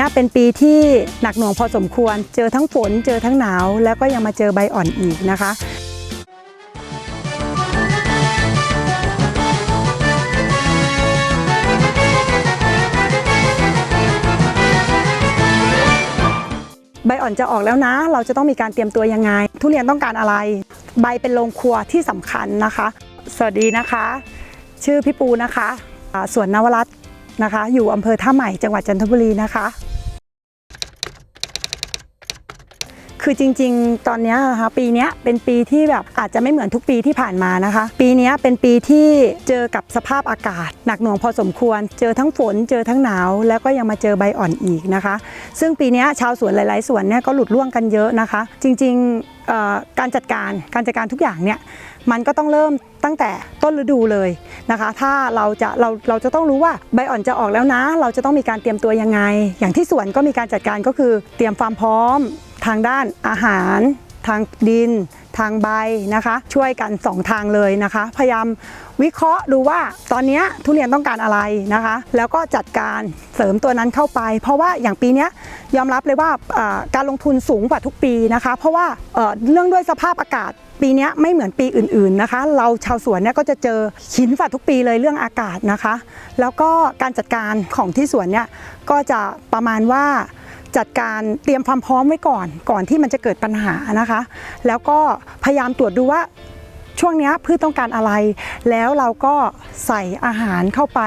นี้เป็นปีที่หนักหน่วงพอสมควร เจอทั้งฝนเจอทั้งหนาว แล้วก็ยังมาเจอใบอ่อนอีกนะคะใบอ่อนจะออกแล้วนะ เราจะต้องมีการเตรียมตัวยังไง ทุเรียนต้องการอะไร ใบเป็นโรงครัวที่สำคัญนะคะ สวัสดีนะคะ ชื่อพี่ปูนะคะสวนนวรัต นะคะ อยู่อำเภอท่าใหม่จังหวัดจันทบุรีนะคะ คือจริงๆ ตอนนี้นะคะปีนี้เป็นปีที่แบบอาจจะไม่เหมือนทุกปีที่ผ่านมานะคะ ปีนี้เป็นปีที่เจอกับสภาพอากาศ หนักหน่วงพอสมควร เจอทั้งฝนเจอทั้งหนาว แล้วก็ยังมาเจอใบอ่อนอีกนะคะ ซึ่งปีนี้ชาวสวนหลาย ๆ สวนเนี่ยก็หลุดร่วงกันเยอะนะคะ จริงๆการจัดการการจัดการทุกอย่างเนี่ยมันก็ต้องเริ่ม ตั้งแต่ต้นฤดูเลยนะคะ ถ้าเราจะเราเราจะต้องรู้ว่าใบอ่อนจะออกแล้วนะ เราจะต้องมีการเตรียมตัวยังไง อย่างที่สวนก็มีการจัดการก็คือเตรียมความพร้อมทางด้านอาหาร ทางดิน ทางใบนะคะ ช่วยกัน 2 ทางเลยนะคะ พยายามวิเคราะห์ดูว่าตอนนี้ทุเรียนต้องการอะไรนะคะ แล้วก็จัดการเสริมตัวนั้นเข้าไป เพราะว่าอย่างปีนี้ยอมรับเลยว่าการลงทุนสูงกว่าทุกปีนะคะ เพราะว่าเเรื่องด้วยสภาพอากาศปีนี้ไม่เหมือนปีอื่นๆนะคะ เราชาวสวนเนี่ยก็จะเจอหินฝ่าทุกปีเลยเรื่องอากาศนะคะ แล้วก็การจัดการของที่สวนเนี่ยก็จะประมาณว่า จัดการเตรียมความพร้อมไว้ก่อน ก่อนที่มันจะเกิดปัญหานะคะ แล้วก็พยายามตรวจดูว่าช่วงนี้พืชต้องการอะไร แล้วเราก็ใส่อาหารเข้าไป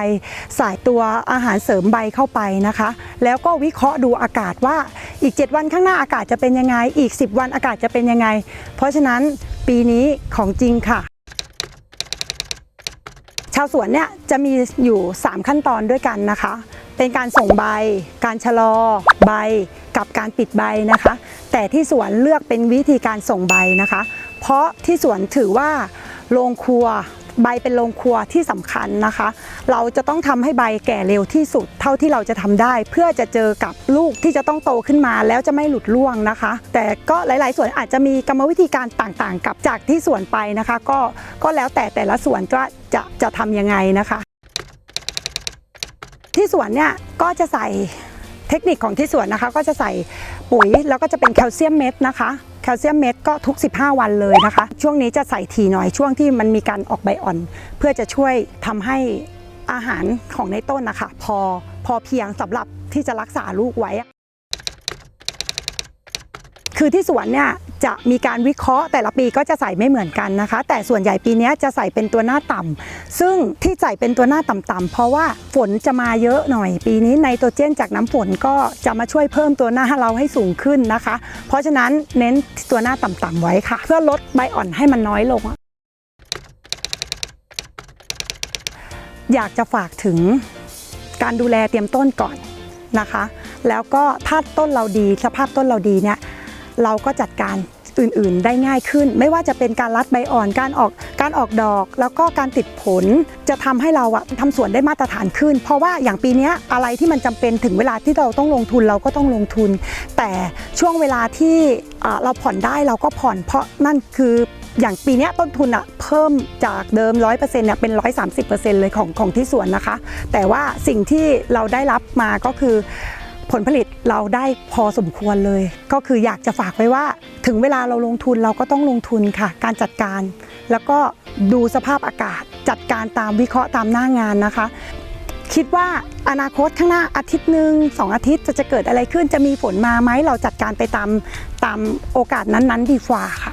ใส่ตัวอาหารเสริมใบเข้าไปนะคะ แล้วก็วิเคราะห์ดูอากาศว่าอีก 7 วันข้างหน้าอากาศจะเป็นยังไง อีก 10 วันอากาศจะเป็นยังไง เพราะฉะนั้นปีนี้ของจริงค่ะ ชาวสวนเนี่ยจะมีอยู่ 3 ขั้นตอนด้วยกันนะคะ เป็นการส่งใบ การชะลอใบกับการปิดใบนะคะ แต่ที่สวนเลือกเป็นวิธีการส่งใบนะคะ เพราะที่สวนถือว่าโรงครัวใบเป็นโรงครัวที่สำคัญนะคะ เราจะต้องทำให้ใบแก่เร็วที่สุด เท่าที่เราจะทำได้ เพื่อจะเจอกับลูกที่จะต้องโตขึ้นมาแล้วจะไม่หลุดร่วงนะคะ แต่ก็หลาย ๆ ส่วนอาจจะมีกรรมวิธีการต่าง ๆ กับจากที่สวนไปนะคะ ก็ก็แล้วแต่แต่ละส่วนก็จะจะทำยังไงนะคะ ที่สวนเนี่ยก็จะใส่เทคนิคของที่สวนนะคะ ก็จะใส่ปุ๋ยแล้วก็จะเป็นแคลเซียมเม็ดนะคะแคลเซียมเม็ดก็ทุก 15 วันเลยนะคะ ช่วงนี้จะใส่ทีหน่อยช่วงที่มันมีการออกใบอ่อน เพื่อจะช่วยทำให้อาหารของในต้นนะคะ พอพอเพียงสำหรับที่จะรักษาลูกไว้ คือที่สวนเนี่ย จะมีการวิเคราะห์แต่ละปีก็จะใส่ไม่เหมือนกันนะคะ แต่ส่วนใหญ่ปีนี้จะใส่เป็นตัวหน้าต่ำซึ่งที่ใส่เป็นตัวหน้าต่ำๆเพราะว่าฝนจะมาเยอะหน่อย ปีนี้ไนโตรเจนจากน้ำฝนก็จะมาช่วยเพิ่มตัวหน้าเราให้สูงขึ้นนะคะ เพราะฉะนั้นเน้นตัวหน้าต่ำๆไว้ค่ะ เพื่อลดใบอ่อนให้มันน้อยลงอยากจะฝากถึงการดูแลเตรียมต้นก่อนนะคะ แล้วก็ถ้าต้นเราดีสภาพต้นเราดีเนี่ยเราก็จัดการ อื่นๆ ได้ง่ายขึ้น ไม่ว่าจะเป็นการรัดใบอ่อนการออกการออกดอก แล้วก็การติดผลจะทำให้เราอะทำสวนได้มาตรฐานขึ้น เพราะว่าอย่างปีนี้อะไรที่มันจำเป็นถึงเวลาที่เราต้องลงทุนเราก็ต้องลงทุน แต่ช่วงเวลาที่เราผ่อนได้เราก็ผ่อนเพราะนั่นคืออย่างปีนี้ต้นทุนอะเพิ่มจากเดิม 100%เนี่ยเป็น 130%เลยของของที่สวนนะคะ แต่ว่าสิ่งที่เราได้รับมาก็คือ ผลผลิตเราได้พอสมควรเลย ก็คืออยากจะฝากไว้ว่า ถึงเวลาเราลงทุนเราก็ต้องลงทุนค่ะ การจัดการ แล้วก็ดูสภาพอากาศ จัดการตามวิเคราะห์ตามหน้างานนะคะ คิดว่าอนาคตข้างหน้าอาทิตย์หนึ่งสองอาทิตย์จะจะเกิดอะไรขึ้นจะมีฝนมาไหมเราจัดการไปตามตามโอกาสนั้นๆ ดีกว่าค่ะ